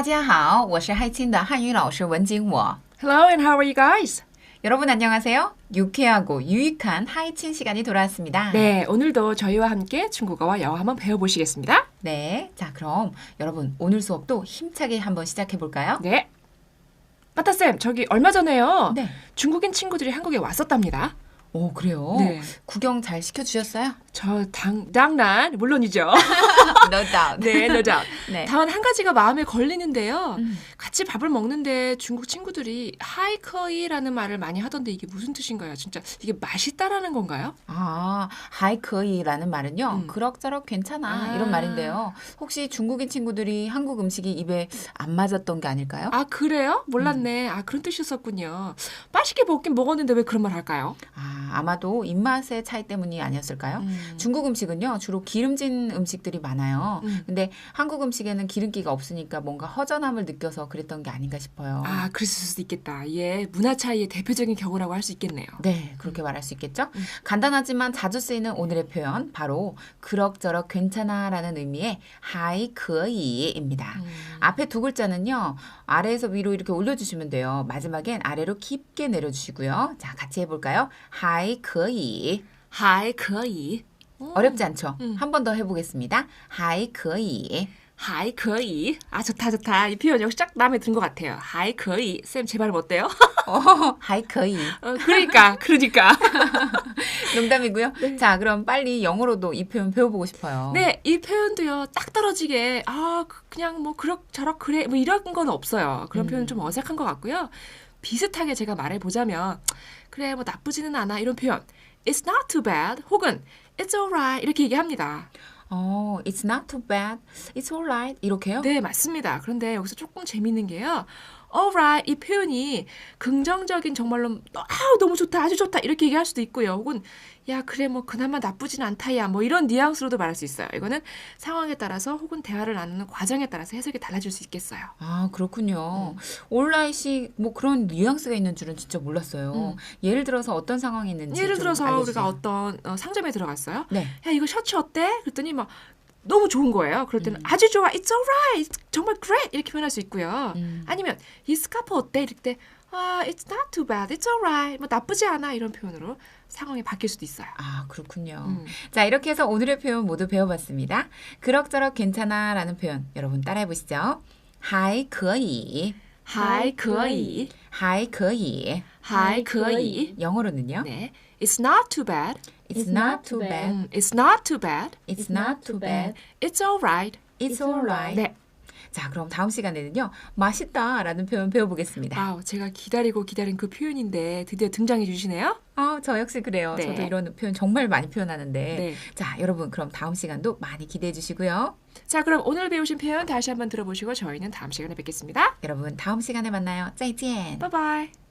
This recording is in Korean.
大家好，我是嗨亲的汉语老师文景我。 Hello and how are you guys? 여러분 안녕하세요. 유쾌하고 유익한 하이친 시간이 돌아왔습니다. 네, 오늘도 저희와 함께 중국어와 영어 한번 배워보시겠습니다. 네, 자 그럼 여러분 오늘 수업도 힘차게 한번 시작해 볼까요? 네. 빠따쌤, 저기 얼마 전에요. 네. 중국인 친구들이 한국에 왔었답니다. 오 그래요. 네. 구경 잘 시켜주셨어요? 저 당, 당난, 물론이죠. no doubt. 네, no doubt. 네. 다만 한 가지가 마음에 걸리는데요. 음. 같이 밥을 먹는데 중국 친구들이 하이커이라는 말을 많이 하던데 이게 무슨 뜻인가요? 진짜 이게 맛있다라는 건가요? 아, 하이커이라는 말은요. 음. 그럭저럭 괜찮아 아. 이런 말인데요. 혹시 중국인 친구들이 한국 음식이 입에 안 맞았던 게 아닐까요? 아, 그래요? 몰랐네. 아, 그런 뜻이었었군요. 맛있게 먹긴 먹었는데 왜 그런 말 할까요? 아, 아 마도 입맛의 차이 때문이 아니었을까요? 음. 중국 음식은요 주로 기름진 음식들이 많아요. 음. 근데 한국 음식에는 기름기가 없으니까 뭔가 허전함을 느껴서 그랬던 게 아닌가 싶어요. 아, 그랬을 수도 있겠다. 예, 문화 차이의 대표적인 경우라고 할 수 있겠네요. 네, 그렇게 말할 수 있겠죠? 음. 간단하지만 자주 쓰이는 오늘의 표현 바로 그럭저럭 괜찮아라는 의미의 하이커이입니다. 음. 앞에 두 글자는요 아래에서 위로 이렇게 올려주시면 돼요. 마지막엔 아래로 깊게 내려주시고요. 자, 같이 해볼까요? 하 이커이 하이, 可以. 어렵지 않죠? 음. 한 번 더 해보겠습니다. 하이커이 하이, 可以. 아, 좋다, 좋다. 이 표현 역시 딱 마음에 든 것 같아요. 하이, 可以. 쌤, 제 발음 어때요? 어, 하이커이 어, 그러니까, 그러니까. 농담이고요. 자, 그럼 빨리 영어로도 이 표현 배워보고 싶어요. 네, 이 표현도요, 딱 떨어지게, 아, 그- 그냥 뭐, 그럭저럭, 그래, 뭐 이런 건 없어요. 그런 음. 표현은 좀 어색한 것 같고요. 비슷하게 제가 말해보자면, 그래, 뭐 나쁘지는 않아. 이런 표현. It's not too bad. 혹은 It's alright. 이렇게 얘기합니다. 어, it's not too bad. It's alright. 이렇게요? 네, 맞습니다. 그런데 여기서 조금 재밌는 게요. Alright 이 표현이 긍정적인 정말로 아 너무 좋다 아주 좋다 이렇게 얘기할 수도 있고요. 혹은 야 그래 뭐 그나마 나쁘진 않다야 뭐 이런 뉘앙스로도 말할 수 있어요. 이거는 상황에 따라서 혹은 대화를 나누는 과정에 따라서 해석이 달라질 수 있겠어요. 아, 그렇군요. 올라이시 뭐 그런 뉘앙스가 있는 줄은 진짜 몰랐어요. 음. 예를 들어서 어떤 상황이 있는지 예를 좀 들어서 알려주세요. 우리가 어떤 어, 상점에 들어갔어요. 네. 야 이거 셔츠 어때? 그랬더니 막 너무 좋은 거예요. 그럴 때는 음. 아주 좋아, it's alright, 정말 great 이렇게 표현할 수 있고요. 음. 아니면 이 스카프 어때? 이럴 때 아, it's not too bad, it's alright, 뭐 나쁘지 않아 이런 표현으로 상황이 바뀔 수도 있어요. 아 그렇군요. 음. 자 이렇게 해서 오늘의 표현 모두 배워봤습니다. 그럭저럭 괜찮아라는 표현 여러분 따라해 보시죠. 하이 거이. 还可以,还可以.还可以. 영어로는요? 네, it's not too bad, It's not too bad. 음, it's not too bad, It's not too bad. it's alright. It's alright. 네, 자, 그럼 다음 시간에는요. 맛있다 라는 표현 배워보겠습니다. 아우 제가 기다리고 기다린 그 표현인데 드디어 등장해 주시네요. 아, 저 역시 그래요. 네. 저도 이런 표현 정말 많이 표현하는데. 네. 자, 여러분 그럼 다음 시간도 많이 기대해 주시고요. 자, 그럼 오늘 배우신 표현 다시 한번 들어보시고 저희는 다음 시간에 뵙겠습니다. 여러분 다음 시간에 만나요. 再见. 바이바이.